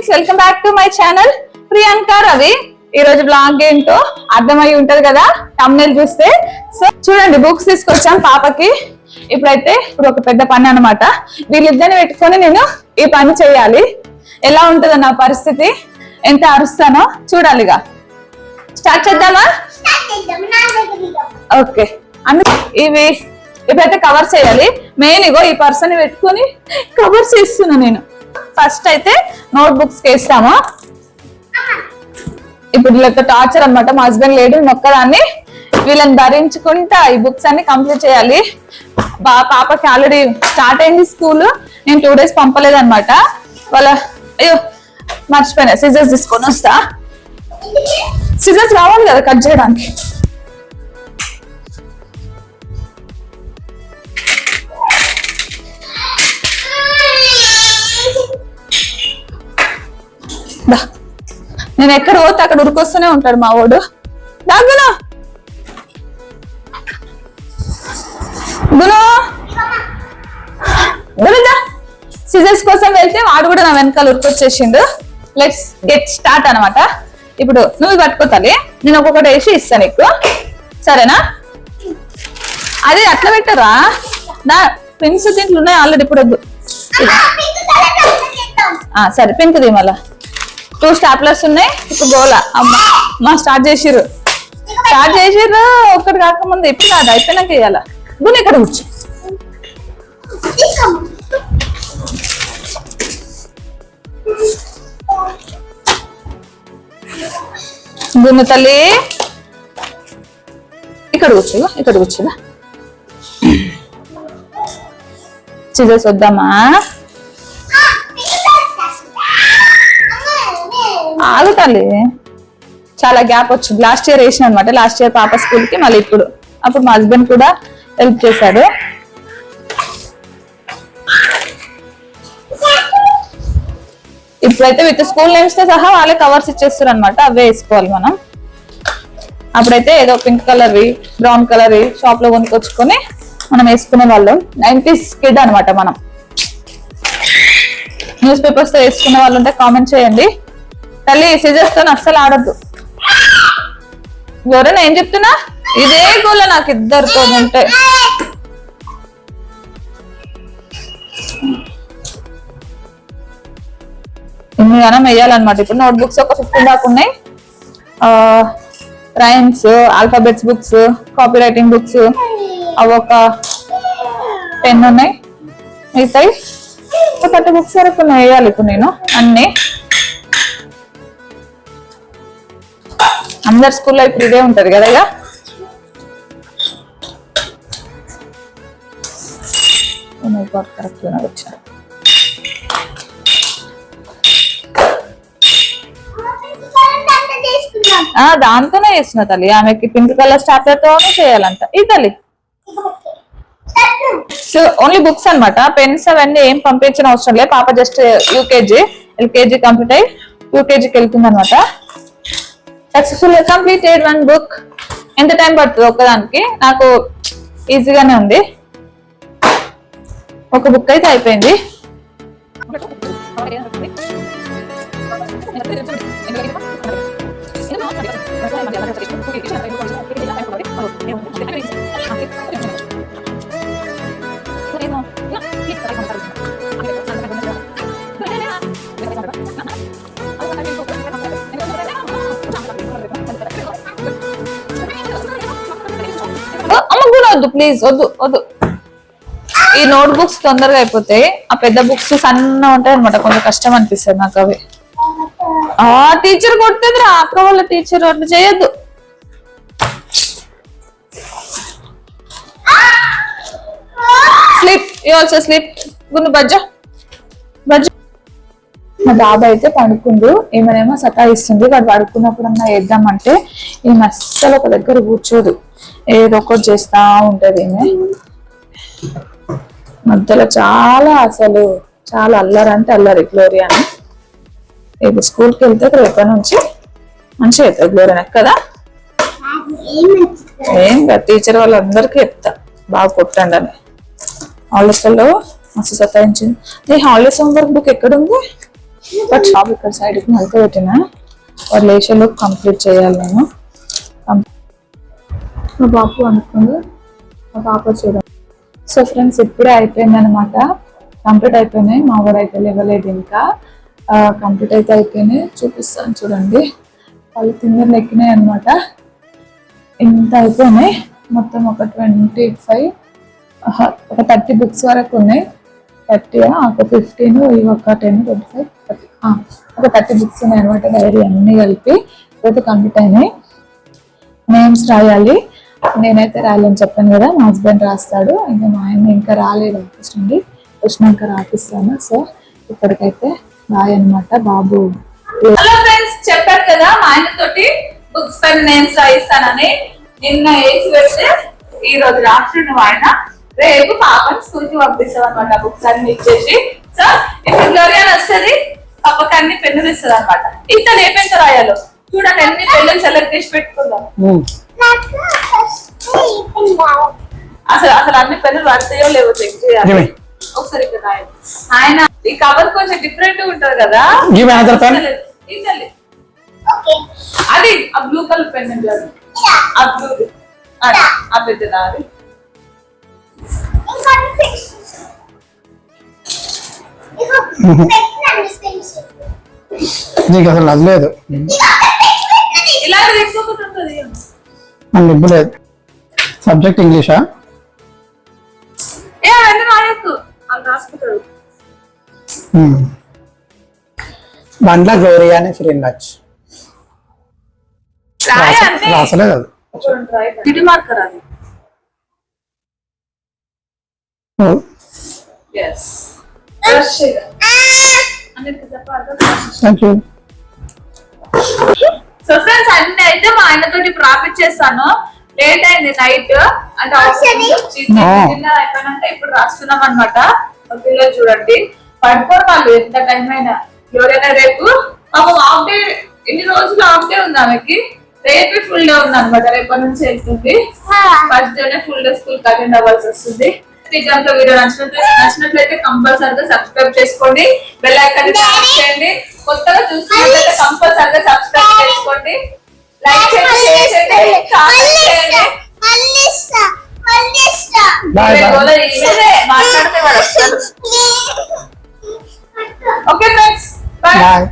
Friends welcome back to my channel. Priyanka Ravi. ఈ రోజు blog ఏంటో అర్థమై ఉంటది కదా తమ్నేల్ చూస్తే. సో చూడండి బుక్స్ తీసుకొచ్చాం పాపకి. ఇప్పుడైతే ఇప్పుడు ఒక పెద్ద పని అన్నమాట. వీళ్ళిద్దరిని పెట్టుకొని నేను ఈ పని చేయాలి. ఎలా ఉంటుందో నా పరిస్థితి ఎంత అరుస్తానో చూడాలిగా. స్టార్ట్ చేద్దామా? ఓకే అందు ఇవి ఇవైతే కవర్ చేయాలి. మెయిన్ ఇగో ఈ పర్సన్ పెట్టుకొని కవర్ చేస్తున్నా నేను. ఫస్ట్ అయితే నోట్బుక్స్ వేస్తామా? ఇప్పుడు వీళ్ళతో టార్చర్ అన్నమాట. మా హస్బెండ్ లేడు నొక్కదాన్ని వీళ్ళని భరించుకుంటా ఈ బుక్స్ అన్ని కంప్లీట్ చేయాలి. బా పాపకి ఆల్రెడీ స్టార్ట్ అయింది స్కూల్. నేను టూ డేస్ పంపలేదు అనమాట వాళ్ళ అయ్యో మర్చిపోయినా. సిజర్స్ తీసుకొని వస్తా. సిజర్స్ కావాలి కదా కట్ చేయడానికి. దా. నేను ఎక్కడ పోతే అక్కడ ఉరికొస్తూనే ఉంటాడు మా వాడు. దగ్గును గును. గునుదా సిజర్స్ కోసం వెళ్తే వాడు కూడా నా వెనకాల ఉరికొచ్చేసిండు. లెట్స్ గెట్ స్టార్ట్ అన్నమాట. ఇప్పుడు నువ్వు పట్టుకోతాలి నేను ఒక్కొక్కటి వేసి ఇస్తాను నీకు. సరేనా? అదే అట్లా పెట్టరా? నా పెన్స్ దీంట్లో ఉన్నాయి ఆల్రెడీ ఇప్పుడు. సరే పింక్ ది మళ్ళా. టూ స్టాప్లర్స్ ఉన్నాయి. ఇప్పుడు గోల. అమ్మ మా స్టార్ట్ చేసిర్రు. స్టార్ట్ చేసిర్రు ఒక్కటి కాకముందు. ఇప్పుడు కాదు అయిపోయినాక వేయాల గుని ఇక్కడ కూర్చో. గున్ను తల్లి. ఇక్కడ కూర్చో ఇక్కడ కూర్చోదా సిజర్స్ వద్దామా ఆగు తల్లి. చాలా గ్యాప్ వచ్చింది లాస్ట్ ఇయర్ వేసిన అనమాట లాస్ట్ ఇయర్ పాప స్కూల్కి మళ్ళీ ఇప్పుడు. అప్పుడు మా హస్బెండ్ కూడా హెల్ప్ చేశాడు. ఇప్పుడైతే విత్ స్కూల్ నేమ్స్తో సహా వాళ్ళే కవర్స్ ఇచ్చేస్తారు అనమాట అవే వేసుకోవాలి మనం. అప్పుడైతే ఏదో పింక్ కలర్ బ్రౌన్ కలర్ షాప్లో కొనుక్కొచ్చుకొని మనం వేసుకునే వాళ్ళం. నైన్టీస్ కిడ్ అనమాట మనం. న్యూస్ పేపర్స్తో వేసుకునే వాళ్ళు ఉంటే కామెంట్ చేయండి. తల్లి సీజర్స్తో అస్సలు ఆడద్దు. ఎవరైనా ఏం చెప్తున్నా? ఇదే గోల నాకు ఇద్దరితో ఉంటే. ఇన్ని వేయాలన్నమాట ఇప్పుడు నోట్ బుక్స్ ఒక ఫిఫ్టీన్ దాకా ఉన్నాయి. Rhymes alphabets books copy writing books అవి ఒక టెన్ ఉన్నాయి. మిగతాయి. ఒక థర్టీ బుక్స్ వరకు వేయాలి ఇప్పుడు నేను అన్ని. అందరి స్కూల్లో ఇప్పుడు ఇదే ఉంటది కదా ఇక? కరెక్ట్ వచ్చిన ఆ దాంతోనే చేసిన తల్లి. ఆమెకి పింక్ కలర్ స్టార్టర్తో చేయాలంట. ఈ తల్లి. సో ఓన్లీ బుక్స్ అన్నమాట. పెన్స్ అవన్నీ ఏం పంపించిన అవసరం లేదు పాప జస్ట్ యూకేజీ ఎల్కేజీ కంప్లీట్ అయ్యి యూకేజీకి వెళ్తుంది అనమాట సక్సెస్ఫుల్ కంప్లీటెడ్ వన్ బుక్ ఎంత టైం పడుతుంది ఒక్కదానికి? నాకు ఈజీగానే ఉంది. ఒక బుక్ అయితే అయిపోయింది. వద్దు ప్లీజ్ వద్దు వద్దు. ఈ నోట్ బుక్స్ తొందరగా అయిపోతాయి ఆ పెద్ద బుక్స్ సన్న ఉంటాయి అనమాట కొంచెం కష్టం అనిపిస్తుంది నాకు అవి. ఆ టీచర్ కొడుతుంది రా అక్క వాళ్ళ టీచర్ అట్లా చేయొద్దు. స్లిప్ యూ ఆల్సో స్లిప్ గుండు బజ్జ. బజ్జ. మా బాబా అయితే పడుకుండు ఏమనేమో సతాయిస్తుంది వాడు పడుకున్నప్పుడన్నా వేద్దామంటే ఈ అస్సలు ఒక దగ్గర కూర్చోదు. ఏదో ఒకటి చేస్తా ఉంటది మధ్యలో చాలా అసలు చాలా అల్లరి అంటే అల్లరి గ్లోరియా అని. ఇప్పుడు స్కూల్కి వెళ్తే రేపటి నుంచి? మంచిగా అవుతుంది గ్లోరియా కదా? ఏం కాదు టీచర్ వాళ్ళందరికీ చెప్తా. బాగా కొట్టండి అని. హాలిడేస్లో మస్తు సతాయించింది. నీ హాలిడేస్ హోంవర్క్ బుక్ ఎక్కడుంది? బట్ షాప్ ఇక్కడ సైడ్కి మళ్ళీ పెట్టిన? వాడు లేచర్లు కంప్లీట్ చేయాలి నేను. మా బాబు అనుకుంది. మా పాప చూడండి సో ఫ్రెండ్స్ ఇప్పుడే అయిపోయింది అనమాట కంప్లీట్ అయిపోయినాయి. మా వాడు అయితే ఇవ్వలేదు ఇంకా. కంప్లీట్ అయితే అయిపోయినాయి. చూపిస్తాను చూడండి. వాళ్ళు తిందర్లు ఎక్కినాయి అనమాట ఇంత అయిపోయినాయి. మొత్తం ఒక ట్వంటీ ఫైవ్ ఒక థర్టీ బుక్స్ వరకు ఉన్నాయి. థర్టీ ఒక ఫిఫ్టీన్ ఇవి ఒక టెన్ ట్వంటీ ఫైవ్ థర్టీ ఒక థర్టీ బుక్స్ ఉన్నాయి అనమాట డైరీ అన్నీ కలిపి. అయితే కంప్లీట్ అయినాయి. నేమ్స్ రాయాలి. నేనైతే రాయాలని చెప్పాను కదా మా హస్బెండ్ రాస్తాడు. ఇంకా మా ఆయన ఇంకా రాలేదు ఆఫీస్ నుండి. వచ్చినాక రాపిస్తాను. సో ఇప్పటికైతే బాయ్ అనమాట బాబు. హలో ఫ్రెండ్స్ చెప్పారు కదా మా ఆయన తోటి బుక్స్ పైన నేమ్స్ రాయిస్తానని. నిన్న వేసి పెడితే ఈ రోజు రాష్ట్రం ఆయన రేపు పాపని స్కూల్కి పంపిస్తాం అనమాట బుక్స్ అన్ని ఇచ్చేసి. సో ఇప్పుడు గ్లోరియా వస్తుంది పాపకి అన్ని పెన్నులు ఇస్తుంది అనమాట ఇతను ఏ పెన్ను రాయాలో చూడండి అన్ని పెన్నులు సెలెక్ట్ చేసి పెట్టుకుందాం అసలు అసలు అన్ని పెన్నులు పడతాయో లేవో చెక్ చేయాలి? ఒకసారి ఇక్కడ ఆయన ఈ కవర్ కొంచెం డిఫరెంట్ ఉంటది కదా? Pen. ఇది తల్లి. అది ఆ బ్లూ కలర్ పెన్ ఆ బ్లూ ఆ పెద్దదా అది నీకు అసలు అది లేదు ఇలా తీసుకోకుండా ఉంటుంది నన్ను నిబ్బు లేదు సబ్జెక్ట్ ఇంగ్లీషా బండ్ల గ్లోరియా అని ఫ్రీ నచ్. రాసలేదు అది. థ్యాంక్ యూ సో ఫ్రెండ్స్ అన్ని అయితే మా ఆయన తోటి ఇప్పుడు రాపిచ్చేస్తాను. లేట్ అయింది నైట్ అంటే అయిపోయినాక ఇప్పుడు రాస్తున్నాం అనమాట పిల్లలు చూడండి. పడుకోరు వాళ్ళు ఎంత టైం అయినా. ఎవరైనా రేపు పాపం హాఫ్ డే ఎన్ని రోజులు హాఫ్ డే ఉంది ఆమెకి. రేపు ఫుల్ డే ఉంది అనమాట రేపటి నుంచి వెళ్తుంది. ఫస్ట్ డేనే ఫుల్ డే స్కూల్ అటెండ్ అవ్వాల్సి వస్తుంది. వీడియో నచ్చినట్లయితే నచ్చినట్లయితే కంపల్సరిగా సబ్స్క్రైబ్ చేసుకోండి. బెల్ ఐకాన్ చేయండి. కొత్తగా చూసినట్లయితే కంపల్సరిగా subscribe bye bye. Okay friends bye.